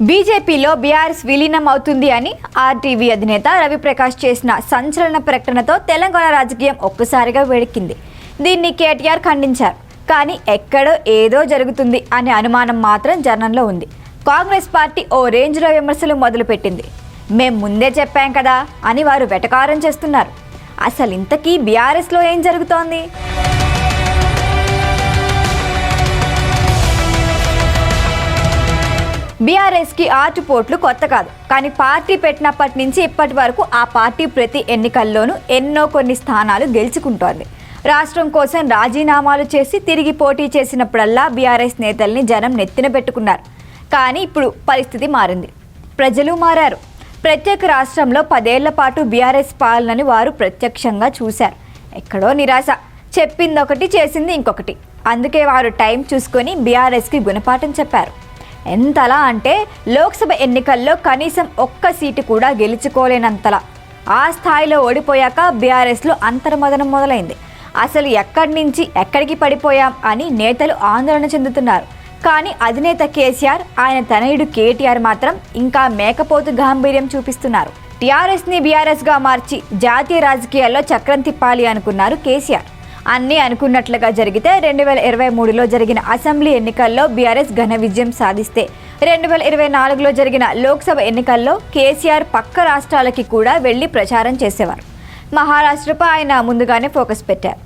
బీజేపీలో బీఆర్ఎస్ విలీనం అవుతుంది అని ఆర్టీవీ అధినేత రవిప్రకాష్ చేసిన సంచలన ప్రకటనతో తెలంగాణ రాజకీయం ఒక్కసారిగా వేడెక్కింది. దీన్ని కేటీఆర్ ఖండించారు. కానీ ఎక్కడో ఏదో జరుగుతుంది అనే అనుమానం మాత్రం జనంలో ఉంది. కాంగ్రెస్ పార్టీ ఓ రేంజ్లో విమర్శలు మొదలుపెట్టింది. మేం ముందే చెప్పాం కదా అని వారు వెటకారం చేస్తున్నారు. అసలు ఇంతకీ బీఆర్ఎస్లో ఏం జరుగుతోంది? బీఆర్ఎస్కి ఆటుపోట్లు కొత్త కాదు. కానీ పార్టీ పెట్టినప్పటి నుంచి ఇప్పటి వరకు ఆ పార్టీ ప్రతి ఎన్నికల్లోనూ ఎన్నో కొన్ని స్థానాలు గెలుచుకుంటోంది. రాష్ట్రం కోసం రాజీనామాలు చేసి తిరిగి పోటీ చేసినప్పుడల్లా బీఆర్ఎస్ నేతల్ని జనం నెత్తిన పెట్టుకున్నారు. కానీ ఇప్పుడు పరిస్థితి మారింది. ప్రజలు మారారు. ప్రత్యేక రాష్ట్రంలో పదేళ్ళ పాటు బీఆర్ఎస్ పాలనని వారు ప్రత్యక్షంగా చూశారు. ఎక్కడో నిరాశ. చెప్పింది ఒకటి చేసింది ఇంకొకటి. అందుకే వారు టైం చూసుకొని బీఆర్ఎస్కి గుణపాఠం చెప్పారు. ఎంతలా అంటే లోక్సభ ఎన్నికల్లో కనీసం ఒక్క సీటు కూడా గెలుచుకోలేనంతలా. ఆ స్థాయిలో ఓడిపోయాక బీఆర్ఎస్లో అంతర్మదనం మొదలైంది. అసలు ఎక్కడి నుంచి ఎక్కడికి పడిపోయాం అని నేతలు ఆందోళన చెందుతున్నారు. కానీ అధినేత కేసీఆర్ ఆయన తనయుడు కేటీఆర్ మాత్రం ఇంకా మేకపోతు గాంభీర్యం చూపిస్తున్నారు. టీఆర్ఎస్ని బీఆర్ఎస్గా మార్చి జాతీయ రాజకీయాల్లో చక్రం తిప్పాలి అనుకున్నారు కేసీఆర్. అన్నీ అనుకున్నట్లుగా జరిగితే రెండు వేల ఇరవై మూడులో జరిగిన అసెంబ్లీ ఎన్నికల్లో బీఆర్ఎస్ ఘన విజయం సాధిస్తే రెండు వేల ఇరవై నాలుగులో జరిగిన లోక్సభ ఎన్నికల్లో కేసీఆర్ పక్క రాష్ట్రాలకి కూడా వెళ్ళి ప్రచారం చేసేవారు. మహారాష్ట్రపై ఆయన ముందుగానే ఫోకస్ పెట్టారు.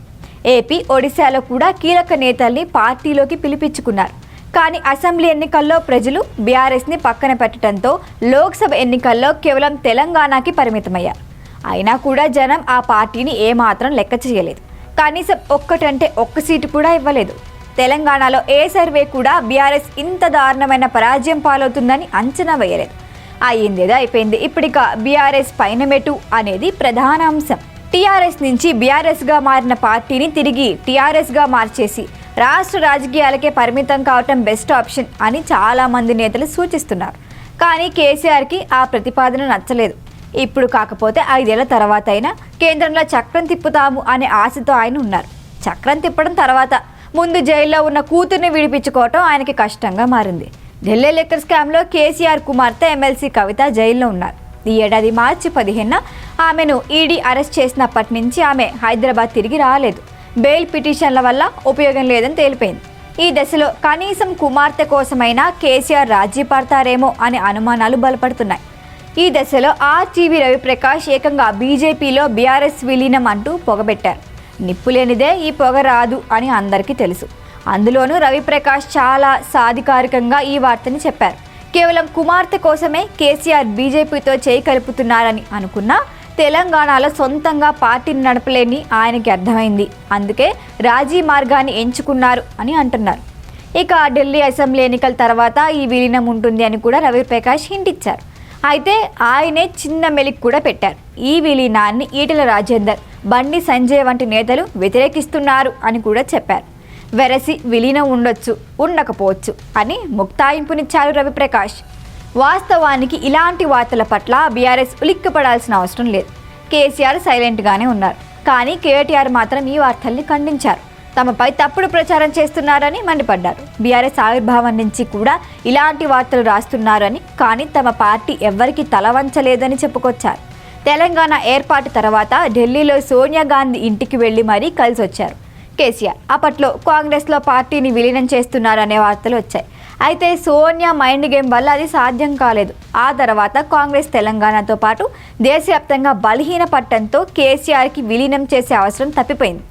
ఏపీ ఒడిశాలో కూడా కీలక నేతల్ని పార్టీలోకి పిలిపించుకున్నారు. కానీ అసెంబ్లీ ఎన్నికల్లో ప్రజలు బీఆర్ఎస్ని పక్కన పెట్టడంతో లోక్సభ ఎన్నికల్లో కేవలం తెలంగాణకి పరిమితమయ్యారు. అయినా కూడా జనం ఆ పార్టీని ఏమాత్రం లెక్క చేయలేదు. కనీసం ఒక్కటంటే ఒక్క సీటు కూడా ఇవ్వలేదు. తెలంగాణలో ఏ సర్వే కూడా బీఆర్ఎస్ ఇంత దారుణమైన పరాజయం పాలవుతుందని అంచనా వేయలేదు. అయ్యిందేదో అయిపోయింది. ఇప్పటిక బీఆర్ఎస్ పైనమెటు అనేది ప్రధాన అంశం. టీఆర్ఎస్ నుంచి బీఆర్ఎస్గా మారిన పార్టీని తిరిగి టీఆర్ఎస్గా మార్చేసి రాష్ట్ర రాజకీయాలకే పరిమితం కావటం బెస్ట్ ఆప్షన్ అని చాలామంది నేతలు సూచిస్తున్నారు. కానీ కేసీఆర్కి ఆ ప్రతిపాదన నచ్చలేదు. ఇప్పుడు కాకపోతే ఐదేళ్ళ తర్వాత అయినా కేంద్రంలో చక్రం తిప్పుతాము అనే ఆశతో ఆయన ఉన్నారు. చక్రం తిప్పడం తర్వాత ముందు జైల్లో ఉన్న కూతుర్ని విడిపించుకోవటం ఆయనకి కష్టంగా మారింది. ఢిల్లీ లెక్కర్ స్కామ్లో కేసీఆర్ కుమార్తె ఎమ్మెల్సీ కవిత జైల్లో ఉన్నారు. ఈ ఏడాది మార్చి పదిహేనున ఆమెను ఈడీ అరెస్ట్ చేసినప్పటి నుంచి ఆమె హైదరాబాద్ తిరిగి రాలేదు. బెయిల్ పిటిషన్ల వల్ల ఉపయోగం లేదని తేలిపోయింది. ఈ దశలో కనీసం కుమార్తె కోసమైనా కేసీఆర్ రాజీ పడతారేమో అనే అనుమానాలు బలపడుతున్నాయి. ఈ దశలో ఆర్టీవీ రవిప్రకాష్ ఏకంగా బీజేపీలో బీఆర్ఎస్ విలీనం అంటూ పొగబెట్టారు. నిప్పు లేనిదే ఈ పొగ రాదు అని అందరికీ తెలుసు. అందులోనూ రవిప్రకాష్ చాలా సాధికారికంగా ఈ వార్తని చెప్పారు. కేవలం కుమార్తె కోసమే కేసీఆర్ బీజేపీతో చేయి కలుపుతున్నారని అనుకున్నా తెలంగాణలో సొంతంగా పార్టీని నడపలేని ఆయనకి అర్థమైంది. అందుకే రాజీ మార్గాన్ని ఎంచుకున్నారు అని అంటున్నారు. ఇక ఢిల్లీ అసెంబ్లీ ఎన్నికల తర్వాత ఈ విలీనం ఉంటుంది అని కూడా రవిప్రకాష్ హింటిచ్చారు. అయితే ఆయనే చిన్న మెలిక్ కూడా పెట్టారు. ఈ విలీనాన్ని ఈటెల రాజేందర్ బండి సంజయ్ వంటి నేతలు వ్యతిరేకిస్తున్నారు అని కూడా చెప్పారు. వెరసి విలీనం ఉండొచ్చు ఉండకపోవచ్చు అని ముక్తాయింపునిచ్చారు రవిప్రకాష్. వాస్తవానికి ఇలాంటి వార్తల పట్ల బీఆర్ఎస్ ఉలిక్కిపడాల్సిన అవసరం లేదు. కేసీఆర్ సైలెంట్గానే ఉన్నారు. కానీ కేటీఆర్ మాత్రం ఈ వార్తల్ని ఖండించారు. తమపై తప్పుడు ప్రచారం చేస్తున్నారని మండిపడ్డారు. బీఆర్ఎస్ ఆవిర్భావం నుంచి కూడా ఇలాంటి వార్తలు రాస్తున్నారని కానీ తమ పార్టీ ఎవ్వరికీ తలవంచలేదని చెప్పుకొచ్చారు. తెలంగాణ ఏర్పాటు తర్వాత ఢిల్లీలో సోనియా గాంధీ ఇంటికి వెళ్ళి మరీ కలిసి వచ్చారు కేసీఆర్ అప్పట్లో కాంగ్రెస్లో పార్టీని విలీనం చేస్తున్నారనే వార్తలు వచ్చాయి. అయితే సోనియా మైండ్ గేమ్ వల్ల అది సాధ్యం కాలేదు. ఆ తర్వాత కాంగ్రెస్ తెలంగాణతో పాటు దేశవ్యాప్తంగా బలహీన పట్టంతో కేసీఆర్కి విలీనం చేసే అవసరం తప్పిపోయింది.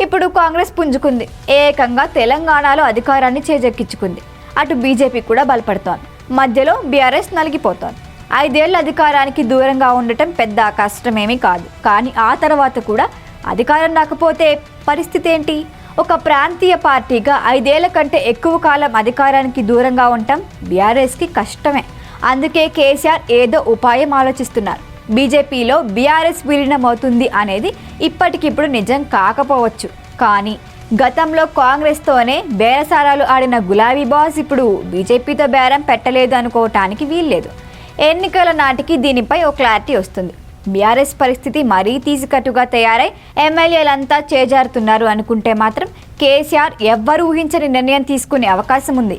ఇప్పుడు కాంగ్రెస్ పుంజుకుంది. ఏకంగా తెలంగాణలో అధికారాన్ని చేజెక్కించుకుంది. అటు బీజేపీ కూడా బలపడుతోంది. మధ్యలో బీఆర్ఎస్ నలిగిపోతోంది. ఐదేళ్ళ అధికారానికి దూరంగా ఉండటం పెద్ద కష్టమేమీ కాదు. కానీ ఆ తర్వాత కూడా అధికారం రాకపోతే పరిస్థితి ఏంటి? ఒక ప్రాంతీయ పార్టీగా ఐదేళ్ళ కంటే ఎక్కువ కాలం అధికారానికి దూరంగా ఉండటం బీఆర్ఎస్కి కష్టమే. అందుకే కేసీఆర్ ఏదో ఉపాయం ఆలోచిస్తున్నారు. బీజేపీలో బీఆర్ఎస్ విలీనం అవుతుంది అనేది ఇప్పటికిప్పుడు నిజం కాకపోవచ్చు. కానీ గతంలో కాంగ్రెస్తోనే బేరసారాలు ఆడిన గులాబీ బాస్ ఇప్పుడు బీజేపీతో బేరం పెట్టలేదు అనుకోవటానికి వీల్లేదు. ఎన్నికల నాటికి దీనిపై ఓ క్లారిటీ వస్తుంది. బీఆర్ఎస్ పరిస్థితి మరీ తీసికట్టుగా తయారై ఎమ్మెల్యేలంతా చేజారుతున్నారు అనుకుంటే మాత్రం కేసీఆర్ ఎవ్వరూ ఊహించని నిర్ణయం తీసుకునే అవకాశం ఉంది.